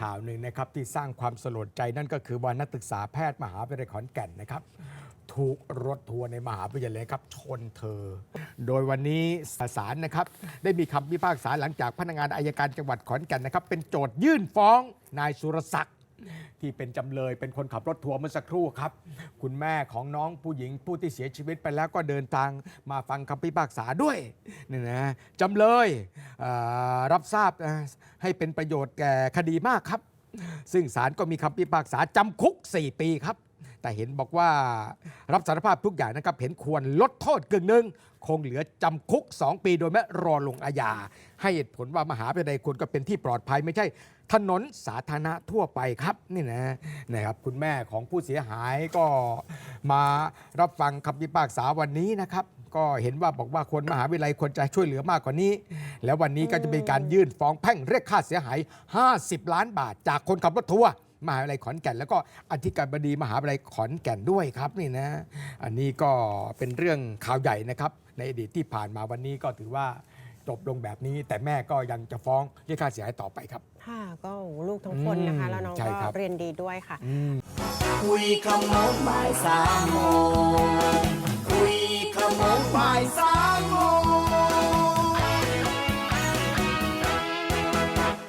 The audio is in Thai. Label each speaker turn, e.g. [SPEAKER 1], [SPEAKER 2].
[SPEAKER 1] ข่าวหนึ่งนะครับที่สร้างความสลดใจนั่นก็คือว่านักศึกษาแพทย์มหาวิทยาลัยขอนแก่นนะครับ ถูกรถทัวร์ในมหาวิทยาลัยครับชนเธอ โดยวันนี้ศาลนะครับ ได้มีคำพิพากษาหลังจากพนักงานอายการจังหวัดขอนแก่นนะครับ เป็นโจทยื่นฟ้องนายสุรศักดิ์ที่เป็นจำเลยเป็นคนขับรถทัวร์เมื่อสักครู่ครับ คุณแม่ของน้องผู้หญิงผู้ที่เสียชีวิตไปแล้วก็เดินทางมาฟังคำพิพากษาด้วยนี่นะจำเลยเรับทราบนะ ให้เป็นประโยชน์แก่คดีมากครับ ซึ่งศาลก็มีคำพิพากษาจำคุก 4 ปีครับ แต่เห็นบอกว่ารับสารภาพทุกอย่างนะครับ เห็นควรลดโทษกึ่งหนึ่งคงเหลือจำคุก 2 ปีโดยไม่รอลงอาญาให้เหตุผลว่ามหาวิทยาลัยควรก็เป็นที่ปลอดภัยไม่ใช่ ถนนสาธารณะทั่วไปครับนี่นะนะครับคุณแม่ของผู้เสียหายก็มารับฟังคำพิพากษาวันนี้นะครับ ก็เห็นว่าบอกว่าคนมหาวิทยาลัยควรจะช่วยเหลือมากกว่านี้ แล้ววันนี้ก็จะมีการยื่นฟ้องแพ่งเรียกค่าเสียหาย 50 ล้านบาท จากคนขับรถทัวร์มหาวิทยาลัยขอนแก่น แล้วก็อธิการบดีมหาวิทยาลัยขอนแก่นด้วยครับนี่นะ อันนี้ก็เป็นเรื่องข่าวใหญ่นะครับ ในอดีตที่ผ่านมาวันนี้ก็ถือว่าจบลงแบบนี้ แต่แม่ก็ยังจะฟ้องเรียกค่าเสียหายต่อไปครับ
[SPEAKER 2] ค่ะก็โอ้โหลูกทั้งคนนะคะ
[SPEAKER 1] อืม
[SPEAKER 2] แล้วน้อง
[SPEAKER 1] ใช่
[SPEAKER 2] ก็
[SPEAKER 1] ครับ
[SPEAKER 2] เรียนดีด้วยค่ะ
[SPEAKER 1] อืม
[SPEAKER 3] คุยขโมงบ่ายสามโมง